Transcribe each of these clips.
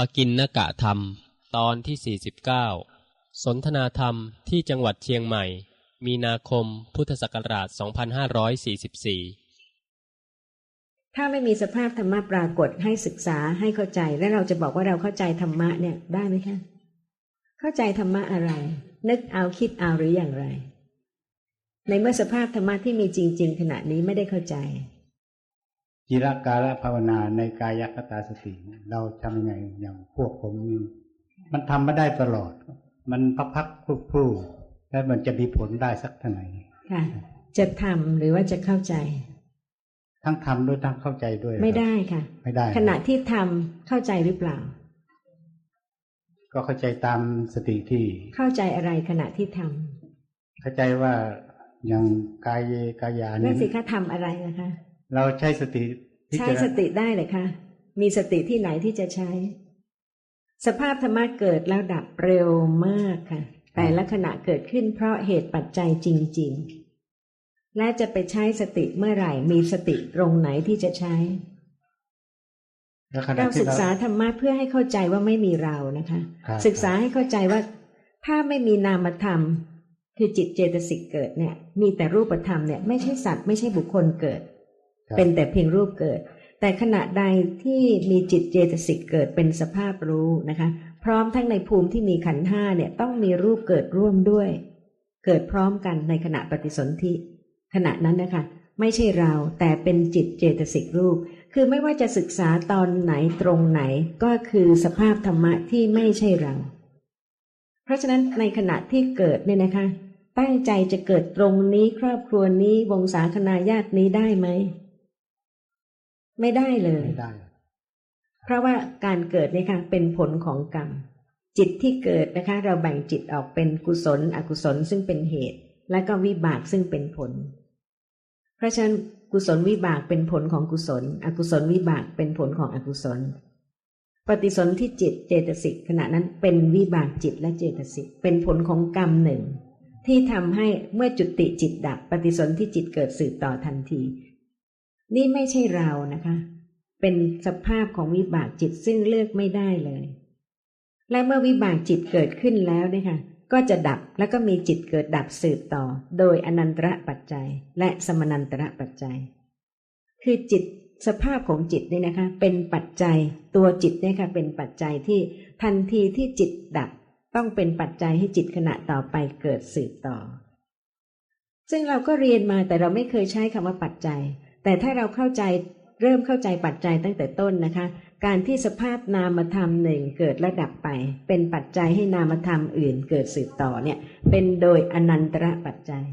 ปกินนกะธรรม ตอนที่ 49 สนทนาธรรมที่จังหวัดเชียงใหม่ มีนาคมพุทธศักราช 2544 ถ้าไม่มีสภาพธรรมะปรากฏให้ศึกษาให้เข้าใจ และเราจะบอกว่าเราเข้าใจธรรมะเนี่ยได้ไหมคะ เข้าใจธรรมะอะไร นึกเอาคิดเอาหรืออย่างไร ในเมื่อสภาพธรรมะที่มีจริง ๆ ขณะนี้ไม่ได้เข้าใจ จิรการภาวนาในกายคตาสติ เราทำยังไงอย่างพวกผมนี่มันทำมาได้ตลอด มันพักพักครู่ครู่แล้วมันจะมีผลได้สักเท่าไหร่ค่ะ จะทำหรือว่าจะเข้าใจ ทั้งทำด้วยทั้งเข้าใจด้วย ไม่ได้ค่ะ ไม่ได้ ขณะที่ทำเข้าใจหรือเปล่า ก็เข้าใจตามสติที่ เข้าใจอะไรขณะที่ทำเข้าใจว่าอย่างกายเยกายานั่นี่นสิคะทำอะไรนะคะ เราใช้สติพิใช้จารสณาติได้เลยคะมีสติที่ไหนที่จะใช้ สภาพธรรมะเกิดแล้วดับเร็วมากค่ะ แต่ละขณะเกิดขึ้นเพราะเหตุปัจจัยจริง ๆ และจะไปใช้สติเมื่อไหร่ มีสติตรงไหนที่จะใช้แล้วขณะเราที่ศึกเราษาธรรมะเพื่อให้เข้าใจว่าไม่มีเรานะคะครับศึกษาให้เข้าใจว่าถ้าไม่มีนามธรรม คือจิตเจตสิกเกิดเนี่ย มีแต่รูปธรรมเนี่ยไม่ใช่สัตว์ไม่ใช่บุคคลเกิดครับ เป็นแต่เพียงรูปเกิด แต่ขณะใดที่มีจิตเจตสิกเกิดเป็นสภาพรู้นะคะ พร้อมทั้งในภูมิที่มีขันธ์ห้าเนี่ยต้องมีรูปเกิดร่วมด้วย เกิดพร้อมกันในขณะปฏิสนธิขณะนั้นนะคะไม่ใช่เราแต่เป็นจิตเจตสิกรูป คือไม่ว่าจะศึกษาตอนไหนตรงไหนก็คือสภาพธรรมะที่ไม่ใช่เรา เพราะฉะนั้นในขณะที่เกิดเนี่ยนะคะ ตั้งใจจะเกิดตรงนี้ครอบครัวนี้วงศาคณาญาตินี้ได้ไหม ไม่ได้เลยไม่ได้ เพราะว่าการเกิดเนี่ยค่ะเป็นผลของกรรม จิตที่เกิดนะคะ เราแบ่งจิตออกเป็นกุศล อกุศลซึ่งเป็นเหตุ และก็วิบากซึ่งเป็นผล เพราะฉะนั้นกุศลวิบากเป็นผลของกุศล อกุศลวิบากเป็นผลของอกุศล ปฏิสนธิจิตเจตสิกขณะนั้นเป็นวิบากจิตและเจตสิกเป็นผลของกรรมหนึ่งที่ทำให้เมื่อจุติจิตดับปฏิสนธิจิตเกิดสืบต่อทันที นี่ไม่ใช่เรานะคะ เป็นสภาพของวิบากจิตซึ่งเลือกไม่ได้เลย และเมื่อวิบากจิตเกิดขึ้นแล้วเนี่ยค่ะ ก็จะดับแล้วก็มีจิตเกิดดับสืบต่อ โดยอนันตระปัจจัย และสมนันตระปัจจัย คือจิตสภาพของจิตเนี่ยนะคะ เป็นปัจจัยตัวจิตเนี่ยค่ะเป็นปัจจัยที่ทันทีที่จิตดับ ต้องเป็นปัจจัยให้จิตขณะต่อไปเกิดสืบต่อ ซึ่งเราก็เรียนมาแต่เราไม่เคยใช้คำว่าปัจจัย แต่ถ้าเราเข้าใจเริ่มเข้าใจปัจจัยตั้งแต่ต้นนะคะ การที่สภาพนามธรรมหนึ่งเกิดและดับไป เป็นปัจจัยให้นามธรรมอื่นเกิดสืบต่อเนี่ย เป็นโดยอนันตระปัจจัย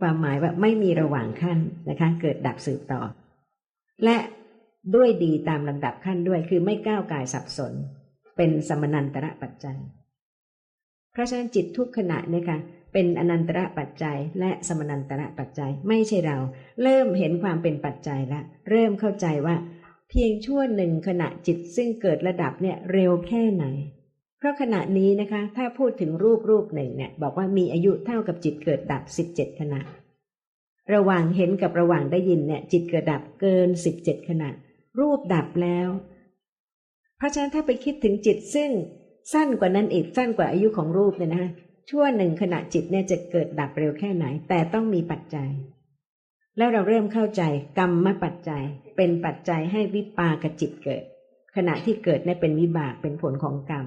ความหมายว่าไม่มีระหว่างขั้นนะคะ เกิดดับสืบต่อ และด้วยดีตามลำดับขั้นด้วยคือไม่ก้าวกายสับสน เป็นสมนันตระปัจจัย เพราะฉะนั้นจิตทุกขณะเนี่ยค่ะ เป็นอนันตระปัจจัย และสมนันตระปัจจัยไม่ใช่เรา เริ่มเห็นความเป็นปัจจัยแล้วเริ่มเข้าใจว่า เพียงชั่วหนึ่งขณะจิตซึ่งเกิดระดับเนี่ยเร็วแค่ไหน เพราะขณะนี้นะคะ ถ้าพูดถึงรูปรูปหนึ่งเนี่ย บอกว่ามีอายุเท่ากับจิตเกิดดับสิบเจ็ดขณะ ระหว่างเห็นกับระหว่างได้ยินเนี่ย จิตเกิดดับเกินสิบเจ็ดขณะ รูปดับแล้ว เพราะฉะนั้นถ้าไปคิดถึงจิตซึ่งสั้นกว่านั้นอีกสั้นกว่าอายุของรูปเนี่ยนะ ชั่วหนึ่งขณะจิตเนี่ยจะเกิดดับเร็วแค่ไหน แต่ต้องมีปัจจัย แล้วเราเริ่มเข้าใจกรรมมปัจจัย เป็นปัจจัยให้วิปากจิตเกิด ขณะที่เกิดเนี่ยเป็นวิบากเป็นผลของกรรม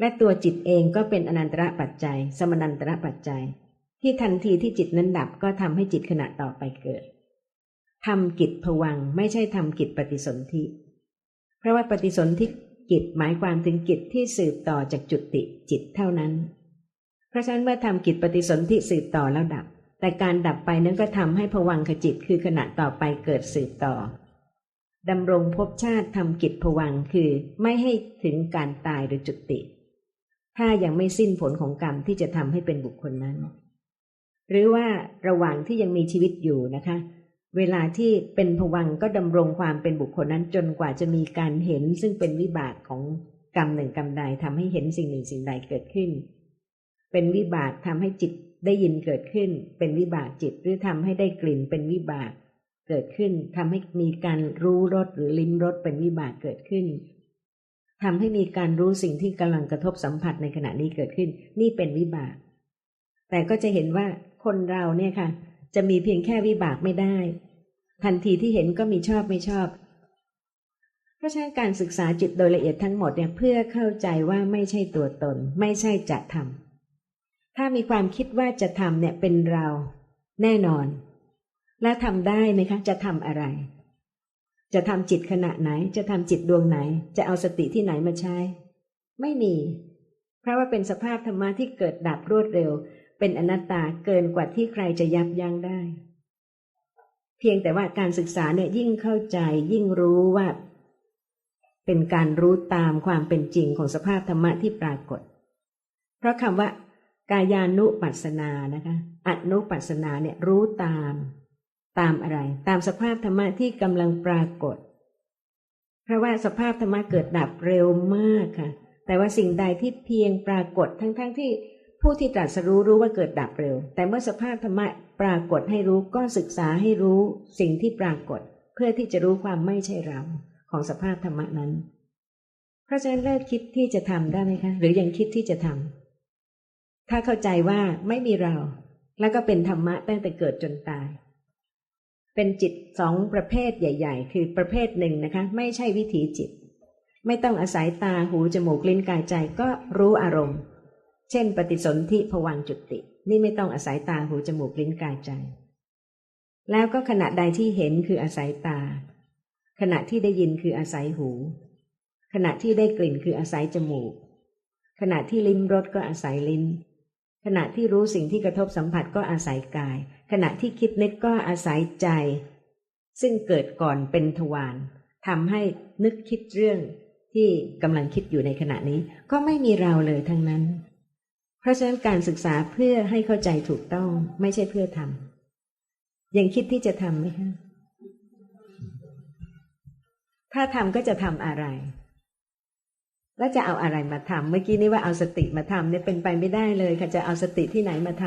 และตัวจิตเองก็เป็นอนันตระปัจจัย สมนันตระปัจจัย ที่ทันทีที่จิตนั้นดับก็ทำให้จิตขณะต่อไปเกิดทำกิจผวังไม่ใช่ทำกิจปฏิสนธิ เพราะว่าปฏิสนธิกิจหมายความถึงกิจที่สืบต่อจากจุติจิตเท่านั้น เพราะฉะนั้นเมื่อทำกิจปฏิสนธิสืบต่อแล้วดับ แต่การดับไปนั้นก็ทำให้ผวังขจิตคือขณะต่อไปเกิดสืบต่อดำรงภพชาติทำกิจผวังคือไม่ให้ถึงการตายหรือจุติ ถ้ายังไม่สิ้นผลของกรรมที่จะทำให้เป็นบุคคลนั้น หรือว่าระหว่างที่ยังมีชีวิตอยู่นะคะ เวลาที่เป็นผวังก็ดำรงความเป็นบุคคลนั้นจนกว่าจะมีการเห็นซึ่งเป็นวิบากของกรรมหนึ่งกรรมใดทำให้เห็นสิ่งหนึ่งสิ่งใดเกิดขึ้น เป็นวิบากทำให้จิตได้ยินเกิดขึ้น เป็นวิบากจิตหรือทำให้ได้กลิ่นเป็นวิบากเกิดขึ้นทำให้มีการรู้รสหรือลิ้มรสเป็นวิบากเกิดขึ้นทำให้มีการรู้สิ่งที่กำลังกระทบสัมผัสในขณะนี้เกิดขึ้น นี่เป็นวิบาก แต่ก็จะเห็นว่าคนเราเนี่ยค่ะ จะมีเพียงแค่วิบากไม่ได้ ทันทีที่เห็นก็มีชอบไม่ชอบเพราะฉะนั้นการศึกษาจิตโดยละเอียดทั้งหมดเนี่ยเพื่อเข้าใจว่าไม่ใช่ตัวตน ไม่ใช่จะทำ ถ้ามีความคิดว่าจะทำเนี่ยเป็นเรา แน่นอน และทำได้ไหมคะ จะทำอะไร จะทำจิตขณะไหน จะทำจิตดวงไหน จะเอาสติที่ไหนมาใช้ ไม่มี เพราะว่าเป็นสภาพธรรมะที่เกิดดับรวดเร็ว เป็นอนัตตาเกินกว่าที่ใครจะยับยั้งได้ เพียงแต่ว่าการศึกษาเนี่ยยิ่งเข้าใจ ยิ่งรู้ว่า เป็นการรู้ตามความเป็นจริงของสภาพธรรมะที่ปรากฏ เพราะคำว่า กายานุปัสสนานะคะอนุปัสสนาเนี่ยรู้ตาม ตามอะไร ตามสภาพธรรมะที่กำลังปรากฏ เพราะว่าสภาพธรรมะเกิดดับเร็วมากค่ะ แต่ว่าสิ่งใดที่เพียงปรากฏทั้งๆทที่ผู้ที่ตรัสรู้รู้ว่าเกิดดับเร็ว แต่เมื่อสภาพธรรมะปรากฏให้รู้ก็ศึกษาให้รู้สิ่งที่ปรากฏ เพื่อที่จะรู้ความไม่ใช่เราของสภาพธรรมะนั้น เพราะฉะนั้นเลิกคิดที่จะทำได้ไหมคะ หรือยังคิดที่จะทำ ถ้าเข้าใจว่าไม่มีเรา แล้วก็เป็นธรรมะตั้งแต่เกิดจนตาย เป็นจิตสองประเภทใหญ่ ๆ คือประเภทหนึ่งนะคะ ไม่ใช่วิถีจิต ไม่ต้องอาศัยตาหูจมูกลิ้นกายใจก็รู้อารมณ์ เช่น ปฏิสนธิผวังจุติ นี่ไม่ต้องอาศัยตาหูจมูกลิ้นกายใจ แล้วก็ขณะใดที่เห็นคืออาศัยตา ขณะที่ได้ยินคืออาศัยหู ขณะที่ได้กลิ่นคืออาศัยจมูก ขณะที่ลิ้มรสก็อาศัยลิ้น ขณะที่รู้สิ่งที่กระทบสัมผัสก็อาศัยกาย ขณะที่คิดนึกก็อาศัยใจ ซึ่งเกิดก่อนเป็นทวารทำให้นึกคิดเรื่องที่กำลังคิดอยู่ในขณะนี้ ก็ไม่มีเราเลยทั้งนั้น เพราะฉะนั้นการศึกษาเพื่อให้เข้าใจถูกต้องไม่ใช่เพื่อทำยังคิดที่จะทำไหมคะถ้าทำก็จะทำอะไร แล้วจะเอาอะไรมาทำเมื่อกี้นี้ว่าเอาสติมาทำเนี่ยเป็นไปไม่ได้เลยค่ะจะเอาสติที่ไหนมาท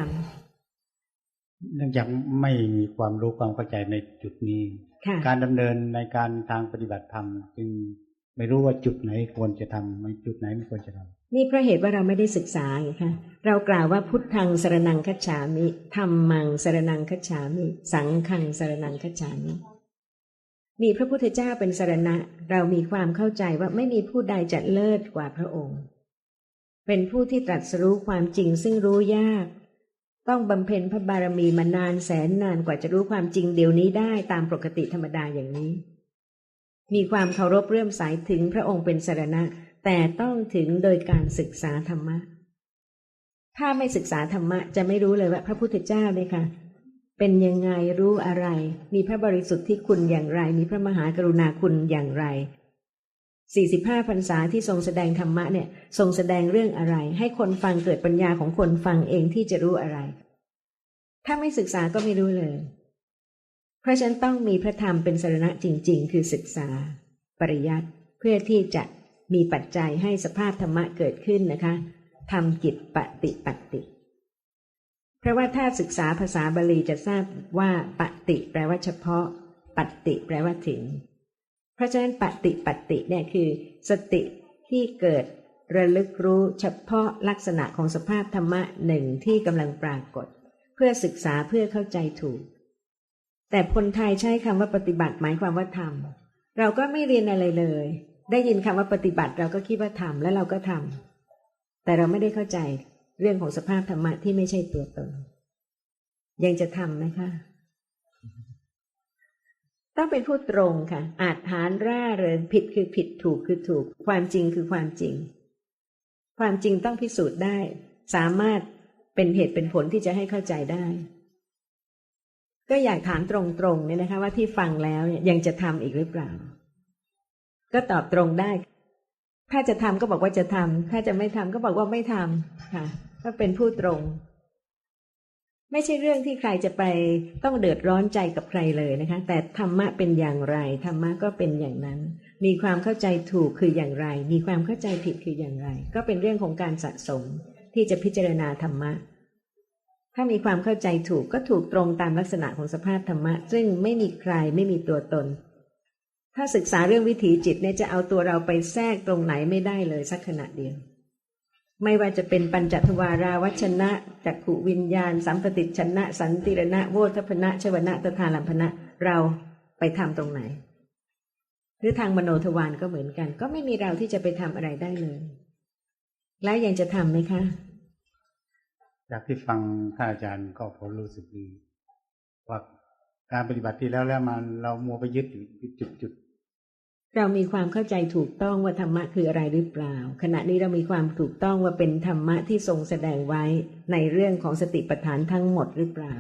ำเนื่องจากไม่มีความรู้ความเข้าใจในจุดนี้ค่ะการดำเนินในการทางปฏิบัติธรรมจึงไม่รู้ว่าจุดไหนควรจะทำไม่จุดไหนไม่ควรจะทำนี่เพราะเหตุว่าเราไม่ได้ศึกษาไงคะเรากล่าวว่าพุทธังสรนังคัจฉามิธรรมังสรนังคัจฉามิ สังฆังสรนังคัจฉามิ มีพระพุทธเจ้าเป็นสรณะ เรามีความเข้าใจว่าไม่มีผู้ใดจะเลิศกว่าพระองค์ เป็นผู้ที่ตรัสรู้ความจริงซึ่งรู้ยาก ต้องบำเพ็ญพระบารมีมานานแสนนานกว่าจะรู้ความจริงเดี๋ยวนี้ได้ตามปกติธรรมดาอย่างนี้ มีความเคารพเรื่อมสายถึงพระองค์เป็นสรณะ แต่ต้องถึงโดยการศึกษาธรรมะ ถ้าไม่ศึกษาธรรมะจะไม่รู้เลยว่าพระพุทธเจ้าเนี่ยค่ะ เป็นยังไงรู้อะไร มีพระบริสุทธิ์ที่คุณอย่างไร มีพระมหากรุณาคุณอย่างไรสี่สิบห้าพรรษาที่ทรงแสดงธรรมะเนี่ย ทรงแสดงเรื่องอะไร ให้คนฟังเกิดปัญญาของคนฟังเองที่จะรู้อะไร ถ้าไม่ศึกษาก็ไม่รู้เลย เพราะฉันต้องมีพระธรรมเป็นสรณะจริง ๆ คือศึกษา ปริยัติเพื่อที่จะมีปัจจัยให้สภาพธรรมะเกิดขึ้นนะคะทำกิจปฏิปัติ เพราะว่าถ้าศึกษาภาษาบาลีจะทราบว่าปฏิแปลว่าเฉพาะ ปัติแปลว่าถึง เพราะฉะนั้นปฏิปัติเนี่ยคือ สติที่เกิดระลึกรู้เฉพาะลักษณะของสภาพธรรมะหนึ่งที่กำลังปรากฏ เพื่อศึกษาเพื่อเข้าใจถูก แต่คนไทยใช้คำว่าปฏิบัติหมายความว่าทำเราก็ไม่เรียนอะไรเลย ได้ยินคำว่าปฏิบัติเราก็คิดว่าทำแล้วเราก็ทำแต่เราไม่ได้เข้าใจ เรื่องของสภาพธรรมะที่ไม่ใช่ตัวตน ยังจะทำไหมคะต้องเป็นผู้ตรงค่ะ อาจหารร่าเริงผิดคือผิดถูกคือถูก ความจริงคือความจริง ความจริงต้องพิสูจน์ได้ สามารถเป็นเหตุเป็นผลที่จะให้เข้าใจได้ ก็อยากถามตรงๆเนี่ยนะคะ ว่าที่ฟังแล้วยังจะทำอีกหรือเปล่า ก็ตอบตรงได้ ถ้าจะทำก็บอกว่าจะทำถ้าจะไม่ทำก็บอกว่าไม่ทำค่ะ ก็เป็นผู้ตรง ไม่ใช่เรื่องที่ใครจะไปต้องเดือดร้อนใจกับใครเลยนะคะ แต่ธรรมะเป็นอย่างไรธรรมะก็เป็นอย่างนั้น มีความเข้าใจถูกคืออย่างไร มีความเข้าใจผิดคืออย่างไร ก็เป็นเรื่องของการสะสมที่จะพิจารณาธรรมะ ถ้ามีความเข้าใจถูกก็ถูกตรงตามลักษณะของสภาพธรรมะ ซึ่งไม่มีใครไม่มีตัวตน ถ้าศึกษาเรื่องวิถีจิตเนี่ยจะเอาตัวเราไปแทรกตรงไหนไม่ได้เลยสักขณะเดียว ไม่ว่าจะเป็นปัญจทวาราวัชนะจักขุวิญญาณ สัมปติชนะ สันติรณะโวทพนะชวนะตถาลัมพนะเราไปทำตรงไหน หรือทางมโนทวารก็เหมือนกัน ก็ไม่มีเราที่จะไปทำอะไรได้เลย แล้วยังจะทำไหมคะจากที่ฟังท่านอาจารย์ก็ผมรู้สึกดีว่าการปฏิบัติที่แล้วแล้วมันเรามัวไปยึดอยู่จุดจุด เรามีความเข้าใจถูกต้องว่าธรรมะคืออะไรหรือเปล่า ขณะนี้เรามีความถูกต้องว่าเป็นธรรมะที่ทรงแสดงไว้ในเรื่องของสติปัฏฐานทั้งหมดหรือเปล่า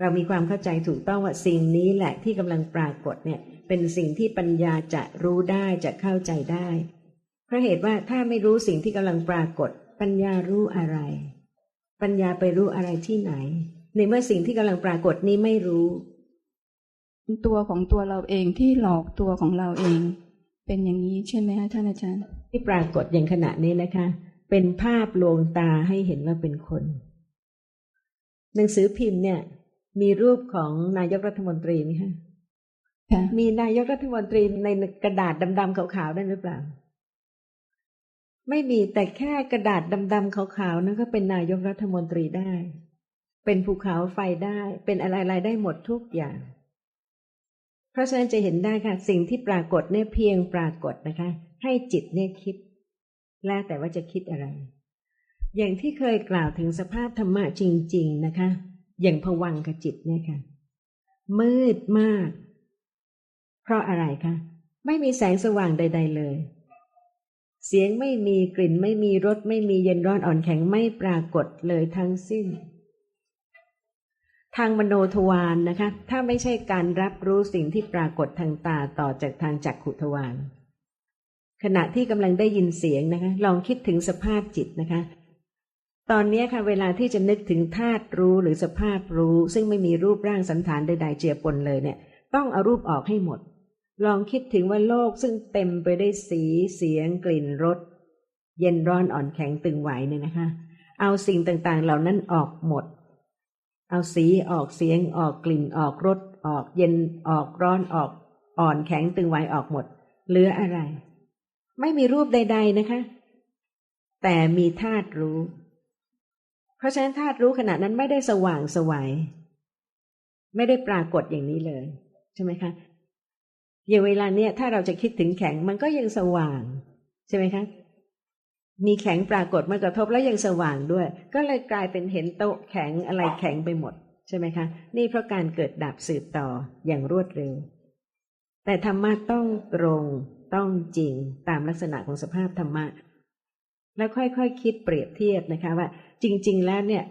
เรามีความเข้าใจถูกต้องว่าสิ่งนี้แหละที่กำลังปรากฏเนี่ย เป็นสิ่งที่ปัญญาจะรู้ได้จะเข้าใจได้เพราะเหตุว่าถ้าไม่รู้สิ่งที่กำลังปรากฏ ปัญญารู้อะไร ปัญญาไปรู้อะไรที่ไหน ในเมื่อสิ่งที่กำลังปรากฏนี้ไม่รู้ ตัวของตัวเราเองที่หลอกตัวของเราเอง เป็นอย่างนี้ใช่ไหมคะท่านอาจารย์ ที่ปรากฏอย่างขณะนี้นะคะ เป็นภาพลวงตาให้เห็นว่าเป็นคน หนังสือพิมพ์เนี่ย มีรูปของนายกรัฐมนตรีไหมคะค่ะมีนายกรัฐมนตรีในกระดาษดำๆขาวๆนั่นหรือเปล่า ไม่มีแต่แค่กระดาษดำๆขาวๆนั่นก็เป็นนายกรัฐมนตรีได้ เป็นภูเขาไฟได้ เป็นอะไรๆได้หมดทุกอย่าง เพราะฉะนั้นจะเห็นได้ค่ะ สิ่งที่ปรากฏเนี่ยเพียงปรากฏนะคะ ให้จิตเนี่ยคิด แล้วแต่ว่าจะคิดอะไร อย่างที่เคยกล่าวถึงสภาพธรรมะจริง ๆนะคะ อย่างผวังขจิตเนี่ยค่ะ มืดมาก เพราะอะไรคะไม่มีแสงสว่างใด ๆ เลย เสียงไม่มีกลิ่นไม่มีรสไม่มีเย็นร้อนอ่อนแข็งไม่ปรากฏเลยทั้งสิ้น ทางมโนทวารนนะคะ ถ้าไม่ใช่การรับรู้สิ่งที่ปรากฏทางตาต่อจากทางจักขุทวารขณะที่กำลังได้ยินเสียงนะคะ ลองคิดถึงสภาพจิตนะคะ ตอนนี้ค่ะ เวลาที่จะนึกถึงธาตุรู้หรือสภาพรู้ ซึ่งไม่มีรูปร่างสันฐานใดๆเจือปนเลยเนี่ย ต้องเอารูปออกให้หมด ลองคิดถึงว่าโลกซึ่งเต็มไปได้วยสีเสียง กลิ่นรสเย็นร้อนอ่อนแข็งตึงไหวเนี่ยนะคะ เอาสิ่งต่างๆ เหล่านั้นออกหมด เอาสีออกเสียงออกกลิ่นออกรสออกเย็นออกร้อนออก อ่อนแข็งตึงไวออกหมด เหลืออะไร ไม่มีรูปใด ๆนะคะ แต่มีธาตุรู้ เพราะฉะนั้นธาตุรู้ขณะนั้นไม่ได้สว่างสวัยไม่ได้ปรากฏอย่างนี้เลย ใช่ไหมคะอย่างเวลาเนี้ยถ้าเราจะคิดถึงแข็งมันก็ยังสว่าง ใช่ไหมคะ มีแข็งปรากฏมากระทบแล้วยังสว่างด้วย ก็เลยกลายเป็นเห็นโต๊ะแข็งอะไรแข็งไปหมด ใช่ไหมคะ นี่เพราะการเกิดดับสืบต่ออย่างรวดเร็ว แต่ธรรมะต้องตรงต้องจริงตามลักษณะของสภาพธรรมะ แล้วค่อยๆคคิดเปรียบเทียบนะคะว่า จริง ๆ แล้วเนี่ย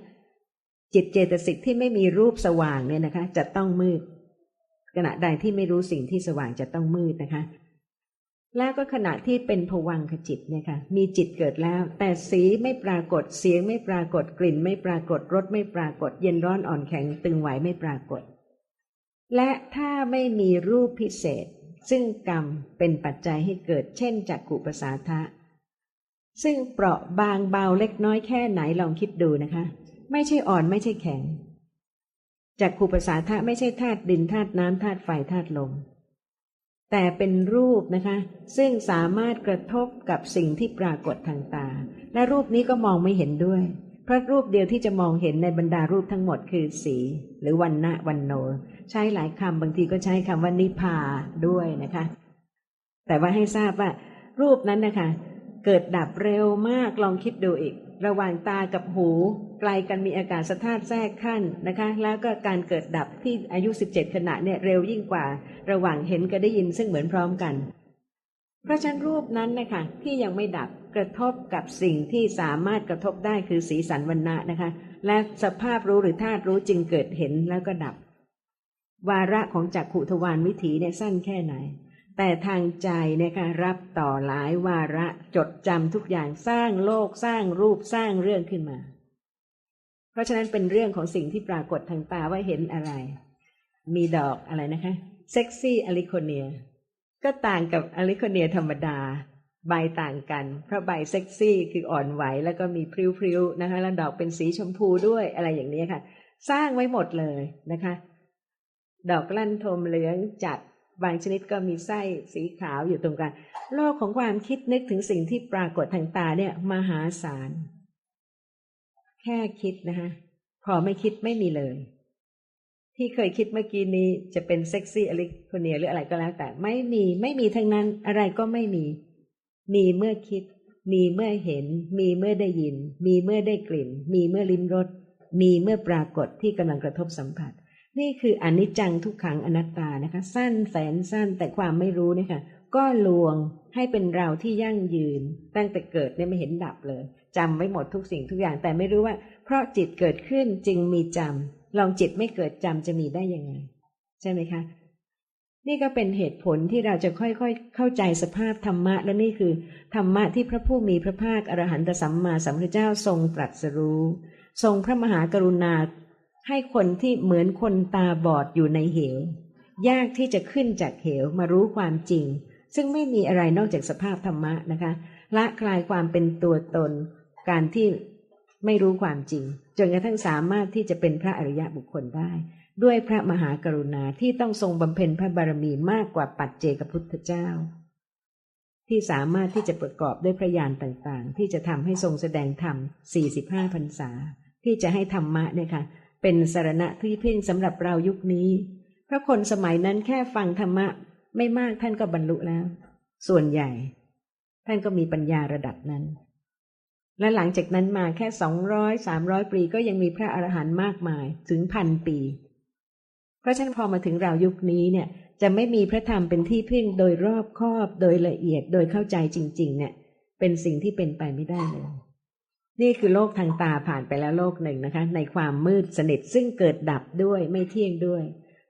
จิตเจตสิกที่ไม่มีรูปสว่างเนี่ยนะคะ จะต้องมืด ขณะใดที่ไม่รู้สิ่งที่สว่างจะต้องมืดนะคะ แล้วก็ขณะที่เป็นผวังขจิตเนี่ยค่ะมีจิตเกิดแล้ว แต่สีไม่ปรากฏเสียงไม่ปรากฏกลิ่น ไม่ปรากฏรสไม่ปรากฏ เย็นร้อนอ่อนแข็งตึงไหวไม่ปรากฏ และถ้าไม่มีรูปพิเศษ ซึ่งกรรมเป็นปัจจัยให้เกิดเช่นจักกุปสาทะ ซึ่งเปราะบางเบาเล็กน้อยแค่ไหนลองคิดดูนะคะ ไม่ใช่อ่อนไม่ใช่แข็งจากขูปสาทะไม่ใช่ธาตุดินธาตุน้ำธาตุไฟธาตุลม แต่เป็นรูปนะคะ ซึ่งสามารถกระทบกับสิ่งที่ปรากฏทางตา และรูปนี้ก็มองไม่เห็นด้วย เพราะรูปเดียวที่จะมองเห็นในบรรดารูปทั้งหมดคือสี หรือวันณะวันโน ใช้หลายคำบางทีก็ใช้คำว่านิพาด้วยนะคะ แต่ว่าให้ทราบว่า รูปนั้นนะคะ เกิดดับเร็วมากลองคิดดูอีก ระหว่างตากับหู ไกลกันมีอากาศสธาตุแทรกขั้นนะคะ แล้วก็การเกิดดับที่อายุ 17 ขณะเนี่ยเร็วยิ่งกว่า ระหว่างเห็นกับได้ยินซึ่งเหมือนพร้อมกัน เพราะฉะนั้นรูปนั้นนะคะที่ยังไม่ดับกระทบกับสิ่งที่สามารถกระทบได้คือสีสันวันณะนะคะ และสภาพรู้หรือธาตุรู้จึงเกิดเห็นแล้วก็ดับ วาระของจักขุทวารวิถีเนี่ยสั้นแค่ไหน แต่ทางใจเนี่ยค่ะรับต่อหลายวาระจดจำทุกอย่างสร้างโลกสร้างรูปสร้างเรื่องขึ้นมา เพราะฉะนั้นเป็นเรื่องของสิ่งที่ปรากฏทางตาว่าเห็นอะไร มีดอกอะไรนะคะเซ็กซี่อลิโคเนีย ก็ต่างกับอลิโคเนียธรรมดา ใบต่างกัน เพราะใบเซ็กซี่คืออ่อนไหวแล้วก็มีพริ้วๆนะคะแล้วดอกเป็นสีชมพูด้วยอะไรอย่างนี้ค่ะ สร้างไว้หมดเลยนะคะ ดอกลั่นทมเหลืองจัดบางชนิดก็มีไส้สีขาวอยู่ตรงกลางโลกของความคิดนึกถึงสิ่งที่ปรากฏทางตาเนี่ยมหาศาล แค่คิดนะคะพอไม่คิดไม่มีเลย ที่เคยคิดเมื่อกี้นี้จะเป็นเซ็กซี่อลิโคเนียหรืออะไรก็แล้ว แต่ไม่มีไม่มีทั้งนั้นอะไรก็ไม่มี มีเมื่อคิด มีเมื่อเห็น มีเมื่อได้ยิน มีเมื่อได้กลิ่น มีเมื่อลิ้มรสมีเมื่อปรากฏที่กำลังกระทบสัมผัส นี่คืออนิจจังทุกขังอนัตตานะคะ สั้นแสนสั้นแต่ความไม่รู้เนี่ยค่ะก็ลวงให้เป็นเราที่ยั่งยืน ตั้งแต่เกิดเนี่ยไม่เห็นดับเลย จำไว้หมดทุกสิ่งทุกอย่างแต่ไม่รู้ว่า เพราะจิตเกิดขึ้นจึงมีจำลองจิตไม่เกิดจำจะมีได้ยังไง ใช่ไหมคะ นี่ก็เป็นเหตุผลที่เราจะค่อยๆ เข้าใจสภาพธรรมะ และนี่คือธรรมะที่พระผู้มีพระภาคอรหันตสัมมาสัมพุทธเจ้าทรงตรัสรู้ ทรงพระมหากรุณา ให้คนที่เหมือนคนตาบอดอยู่ในเหว ยากที่จะขึ้นจากเหวมารู้ความจริง ซึ่งไม่มีอะไรนอกจากสภาพธรรมะนะคะละคลายความเป็นตัวตน การที่ไม่รู้ความจริง จนกระทั่งสามารถที่จะเป็นพระอริยะบุคคลได้ ด้วยพระมหากรุณาที่ต้องทรงบำเพ็ญพระบารมีมากกว่าปัจเจกพุทธเจ้า ที่สามารถที่จะประกอบด้วยพระญาณต่างๆ ที่จะทำให้ทรงแสดงธรรม 45พรรษา ที่จะให้ธรรมะเนี่ยค่ะเป็นสารณะที่เพ่งสำหรับเรายุคนี้ เพราะคนสมัยนั้นแค่ฟังธรรมะไม่มากท่านก็บรรลุแล้ว ส่วนใหญ่ ท่านก็มีปัญญาระดับนั้น และหลังจากนั้นมาแค่สองร้อยสามร้อยปีก็ยังมีพระอรหันต์มากมายถึงพันปี เพราะฉะนั้นพอมาถึงเรายุคนี้เนี่ยจะไม่มีพระธรรมเป็นที่พึ่งโดยรอบคอบโดยละเอียดโดยเข้าใจจริง ๆ เนี่ย เป็นสิ่งที่เป็นไปไม่ได้เลย นี่คือโลกทางตาผ่านไปแล้วโลกหนึ่งนะคะ ในความมืดสนิทซึ่งเกิดดับด้วยไม่เที่ยงด้วย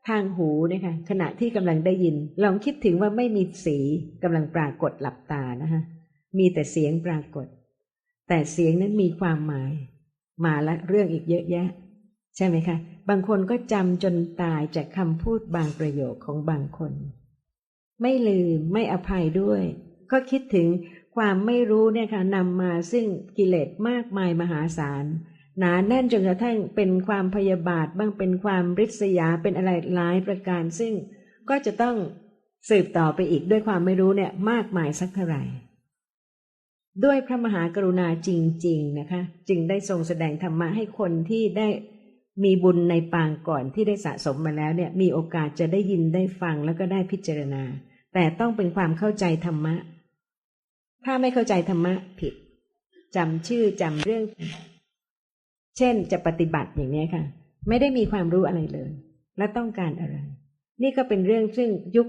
ทางหูนะคะขณะที่กำลังได้ยิน ลองคิดถึงว่าไม่มีสีกำลังปรากฏหลับตานะคะมีแต่เสียงปรากฏ แต่เสียงนั้นมีความหมาย มาละเรื่องอีกเยอะแยะ ใช่ไหมคะ บางคนก็จำจนตายจากคำพูดบางประโยคของบางคน ไม่ลืมไม่อภัยด้วย ก็คิดถึงความไม่รู้เนี่ยค่ะนำมาซึ่งกิเลสมากมายมหาศาลหนาแน่นจนกระทั่งเป็นความพยาบาทบ้างเป็นความริษยาเป็นอะไรหลายประการ ซึ่งก็จะต้องสืบต่อไปอีกด้วยความไม่รู้เนี่ยมากมายสักเท่าไหร่ ด้วยพระมหากรุณาจริง ๆ นะคะ จึงได้ทรงแสดงธรรมะให้คนที่ได้มีบุญในปางก่อนที่ได้สะสมมาแล้วเนี่ยมีโอกาสจะได้ยินได้ฟังแล้วก็ได้พิจารณา แต่ต้องเป็นความเข้าใจธรรมะ ถ้าไม่เข้าใจธรรมะผิดจำชื่อจำเรื่อง เช่นจะปฏิบัติอย่างนี้ค่ะ ไม่ได้มีความรู้อะไรเลย และต้องการอะไร นี่ก็เป็นเรื่องซึ่งยุค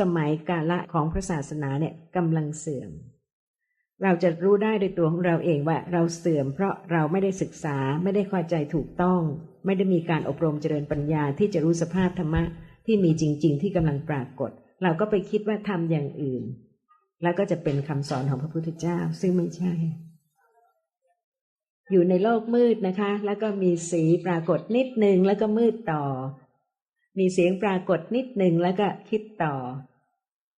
สมัยกาละของพระศาสนาเนี่ยกำลังเสื่อม เราจะรู้ได้โดยตัวของเราเองว่าเราเสื่อมเพราะเราไม่ได้ศึกษาไม่ได้เข้าใจถูกต้อง ไม่ได้มีการอบรมเจริญปัญญาที่จะรู้สภาพธรรมะที่มีจริง ๆ ที่กำลังปรากฏ เราก็ไปคิดว่าทำอย่างอื่น แล้วก็จะเป็นคำสอนของพระพุทธเจ้าซึ่งไม่ใช่ อยู่ในโลกมืดนะคะ แล้วก็มีสีปรากฏนิดหนึ่งแล้วก็มืดต่อ มีเสียงปรากฏนิดหนึ่งแล้วก็คิดต่อ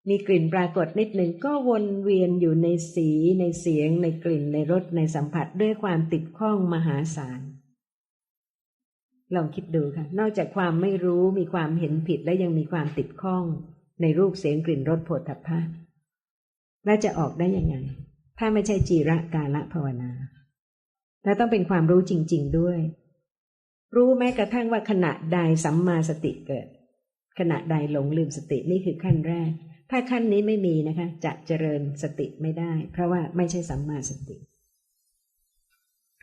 มีกลิ่นปรากฏนิดหนึ่งก็วนเวียนอยู่ในสีในเสียง ในกลิ่นในรสในสัมผัสด้วยความติดข้องมหาศาลลองคิดดูค่ะ นอกจากความไม่รู้มีความเห็นผิดและยังมีความติดข้องในรูปเสียงกลิ่นรสโผฏฐัพพะและจะออกได้ยังไง ถ้าไม่ใช่จีระกาละภาวนา และต้องเป็นความรู้จริง ๆด้วย รู้แม้กระทั่งว่าขณะใดสัมมาสติเกิด ขณะใดหลงลืมสตินี่คือขั้นแรก ถ้าขั้นนี้ไม่มีนะคะ จะเจริญสติไม่ได้ เพราะว่าไม่ใช่สัมมาสติ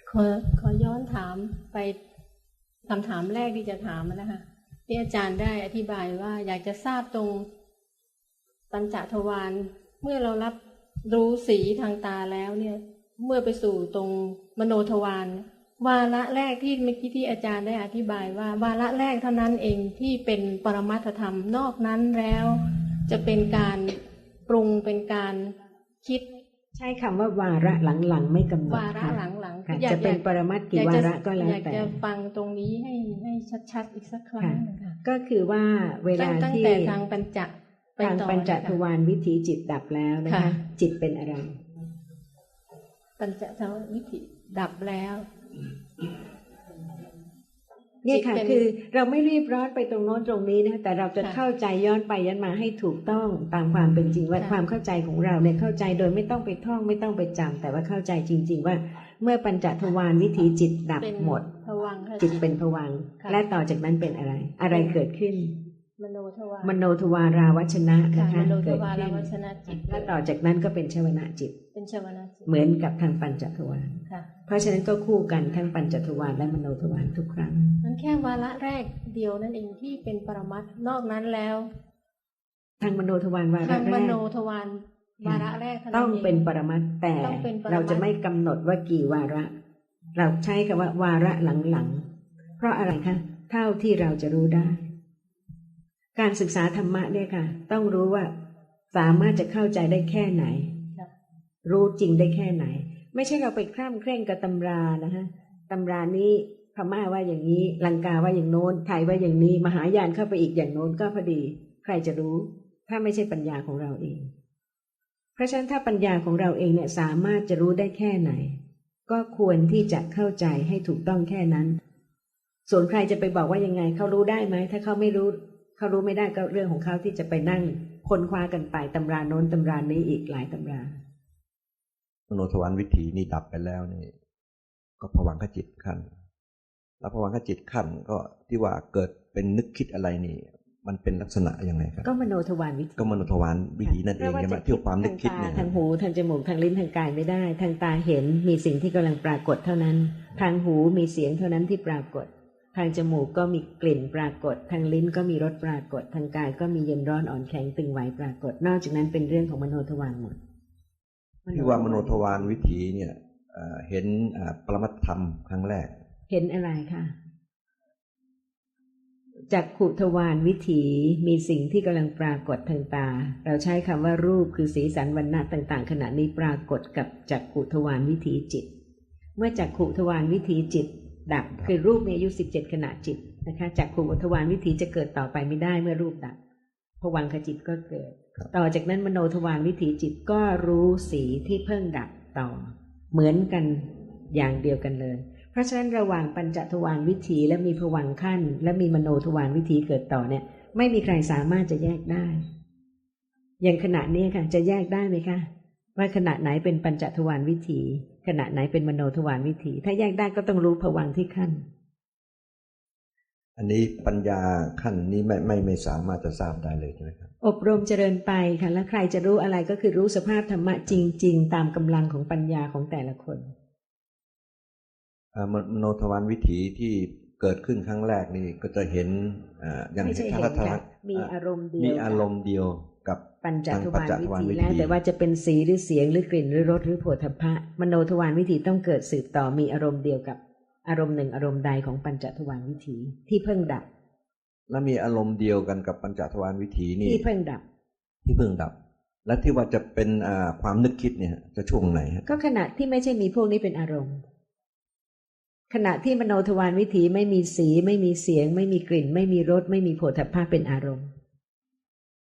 ขอขอย้อนถามไปคำถามแรกที่จะถามนะคะที่อาจารย์ได้อธิบายว่าอยากจะทราบตรงปัญจทวารเมื่อเรารับรู้สีทางตาแล้วเนี่ย เมื่อไปสู่ตรงมโนทวารวาระแรกที่เมื่อกี้ที่อาจารย์ได้อธิบายว่า วาระแรกเท่านั้นเองที่เป็นปรมัตธรรมนอกนั้นแล้ว จะเป็นการปรุงเป็นการคิดใช้คำว่าวาระหลังๆ ไม่กำหนดวาระค่หลังๆค่ะอยากจะเป็นปรมัตถ์กี่วาระก็แล้วอยากแต่จะฟังตรงนี้ให้ให้ชัดๆอีกสักครั้งหนึ่งค่ะก็คือว่าเวลาตั้งที่แต่ทางปัญจไปทางต่อปัญจเลยทค่ะวารวิถีจิตดับแล้วนะคะค่ะจิตเป็นอะไร ปัญจทวารวิถีดับแล้วเนี่ยค่ะจิตป็คือเราไม่รีบร้อนไปตรงโน้นตรงนี้นะแต่เราจะค่ะเข้าใจย้อนไปย้อนมาให้ถูกต้องตามความเป็นจริงว่าค่ะความเข้าใจของเราเนี่ยเข้าใจโดยไม่ต้องไปท่องไม่ต้องไปจำแต่ว่าเข้าใจจริง ๆ ว่าเมื่อปัญจทวารวิถีจิตดับเป็นหมดภวังค์ค่ะจิตเป็นผวังค์ค่ะและต่อจากนั้นเป็นอะไร อะไรเกิดขึ้นมโน ทวารมโนทวาราวัชนะค่ะนะคะมโนทเกิดวารขึ้นวัชนะจิตและต่อจากนั้นก็เป็นชวนะจิต เป็นชวนะจิต เหมือนกับทางปัญจทวารค่ะเพราะฉะนั้นก็คู่กันทั้งปัญจทวารและมโนทวารทุกครั้งนั้นแค่วาระแรกเดียวนั่นเองที่เป็นปรมัตถ์นอกนั้นแล้ว ทางมโนทวารวาระทางแรมกโนทวารวาระแรกเท่านั้นต้องเองเป็นปรมัตถ์แต่ต้องเป็นปรมัตถ์เราจะไม่กำหนดว่ากี่วาระ เราใช้คำว่าวาระหลังๆเพราะอะไรคะเท่าที่เราจะรู้ได้ การศึกษาธรรมะเนี่ยค่ะ ต้องรู้ว่าสามารถจะเข้าใจได้แค่ไหนค่ะรู้จริงได้แค่ไหน ไม่ใช่เราไปคร่ำเคร่งกับตำรานะฮะตำรานี้พม่าว่าอย่างนี้ลังกาว่าอย่างโน้นไทยว่าอย่างนี้ มหายานเข้าไปอีกอย่างโน้นก็พอดี ใครจะรู้ ถ้าไม่ใช่ปัญญาของเราเอง เพราะฉะนั้นถ้าปัญญาของเราเองเนี่ยสามารถจะรู้ได้แค่ไหน ก็ควรที่จะเข้าใจให้ถูกต้องแค่นั้น ส่วนใครจะไปบอกว่ายังไงเขารู้ได้ไหมถ้าเขาไม่รู้ เขารู้ไม่ได้ก็เรื่องของเขาที่จะไปนั่งค้นคว้ากันไปตำราโน้นตำรานี้อีกหลายตำรามโนทวารวิถีนี่ดับไปแล้วนี่ ก็ผวังขจิตขั้น แล้วผวังขจิตขั้นก็ที่ว่าเกิดเป็นนึกคิดอะไรนี่ มันเป็นลักษณะยังไงครับ ก็มโนทวารวิถีก็มโนทวารวิถีนั่นเองใช่ไหมที่ความนึกคิดทางเนี่ยตาทางหูทางจมูกทางลิ้นทางกายไม่ได้ ทางตาเห็นมีสิ่งที่กำลังปรากฏเท่านั้น ทางหูมีเสียงเท่านั้นที่ปรากฏ ทางจมูกก็มีกลิ่นปรากฏ ทางลิ้นก็มีรสปรากฏ ทางกายก็มีเย็นร้อนอ่อนแข็งตึงไหวปรากฏ นอกจากนั้นเป็นเรื่องของมโนทวารหมดที่ว่ามโนทวารวิถีเนี่ยเอ่อเห็นอ่าปรมัตถธรรมครั้งแรก เห็นอะไรคะจากขุทวารวิถีมีสิ่งที่กำลังปรากฏทางตา เราใช้คำว่ารูปคือสีสันวรรณะต่างๆ ขณะนี้ปรากฏกับจักขุทวารวิถีจิต เมื่อจักขุทวารวิถีจิต ดับ คือรูปมีอายุสิบเจ็ดขณะจิตนะคะจักขุทวารวิถีจะเกิดต่อไปไม่ได้เมื่อรูปดับผวังขจิตก็เกิดครับต่อจากนั้นมโนทวารวิถีจิตก็รู้สีที่เพิ่งดับต่อ เหมือนกันอย่างเดียวกันเลย เพราะฉะนั้นระหว่างปัญจทวารวิถีและมีผวังค์ขั้น และมีมโนทวารวิถีเกิดต่อเนี่ย ไม่มีใครสามารถจะแยกได้ อย่างขณะนี้ค่ะ จะแยกได้ไหมคะ ว่าขณะไหนเป็นปัญจทวารวิถี ขณะไหนเป็นมโนทวารวิถี ถ้าแยกได้ก็ต้องรู้ผวังค์ที่ขั้น อันนี้ปัญญาขั้นนี้ไม่ไม่ไม่สามารถจะทราบได้เลยใช่ไหมครับ อบรมเจริญไปค่ะแล้วใครจะรู้อะไรก็คือรู้สภาพธรรมะจริง ๆ ตามกำลังของปัญญาของแต่ละคนอ่ามมโนทวารวิถีที่เกิดขึ้นครั้งแรกนี่ก็จะเห็นอ่าอย่างไม่ใช่ทาเห็รนทาค่ะรมีอารมณ์เดียวมีกับอารมณ์เดียวกับ ปัญจทวารปัญจทวารวิวิถีถีแล้วแต่ว่าจะเป็นสีหรือเสียงหรือกลิ่นหรือรสหรือโผฏฐัพพะมโนทวารวิถีต้องเกิดสืบต่อมีอารมณ์เดียวกับอารมณ์หนึ่งอารมณ์ใดของปัญจทวารวิถีที่เพิ่งดับ แล้วมีอารมณ์เดียวกันกับปัญจทวารวิถีนี่ที่เพิ่งดับ ที่เพิ่งดับ และที่ว่าจะเป็นอ่าความนึกคิดเนี่ย จะช่วงไหนฮะก็ขณะที่ไม่ใช่มีพวกนี้เป็นอารมณ์ ขณะที่มโนทวารวิถีไม่มีสี ไม่มีเสียง ไม่มีกลิ่น ไม่มีรสไม่มีโผฏฐัพพะเป็นอารมณ์